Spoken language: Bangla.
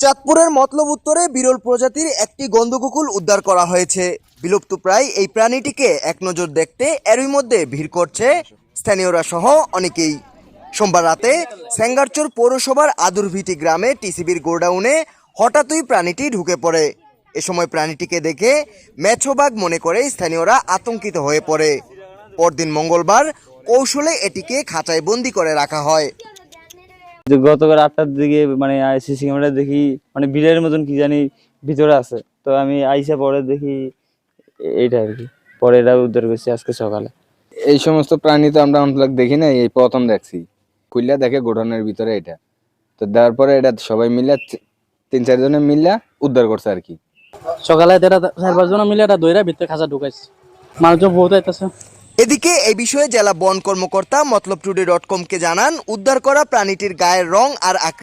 চাঁদপুরের মতলব উত্তরে বিরল প্রজাতির একটি গন্ধকুকুল উদ্ধার করা হয়েছে। বিলুপ্তপ্রায় এই প্রাণীটিকে এক নজর দেখতে এরই মধ্যে ভিড় করছে স্থানীয়রা সহ অনেকেই। সোমবার রাতে স্যাঙ্গারচর পৌরসভার আদুরভিটি গ্রামে টিসিবির গোডাউনে হঠাৎই প্রাণীটি ঢুকে পড়ে। এ সময় প্রাণীটিকে দেখে মেছোবাগ মনে করে স্থানীয়রা আতঙ্কিত হয়ে পড়ে। পরদিন মঙ্গলবার কৌশলে এটিকে খাঁচায় বন্দি করে রাখা হয়। যে গতকাল আটটার দিকে মানে সিসি ক্যামেরা দেখি মানে বিলের মতন কি জানি ভিতরে আছে। তো আমি আইসা পরে দেখি এইটা আর কি। পরে এটা উদ্ধার করছি আজকে সকালে। এই সমস্ত প্রাণী তো আমরা অন্তলাক দেখি না এই প্রথম দেখছি। খুললা দেখে গোডাউনের ভিতরে এটা। তো দেওয়ার পরে এটা সবাই মিলে তিন চারজনে মিলে উদ্ধার করছে আর কি। সকালে এটা চার পাঁচজন মিলে এটা দইরা ভিতরে খাঁচা ঢুকাইছে। মানুষজন বহুত আইতেছে। এদিকে এ বিষয়ে জেলা বন কর্মকর্তা মতলব টুডে ডট কমকে জানান, উদ্ধার করা প্রাণীটির গায়ের রং আর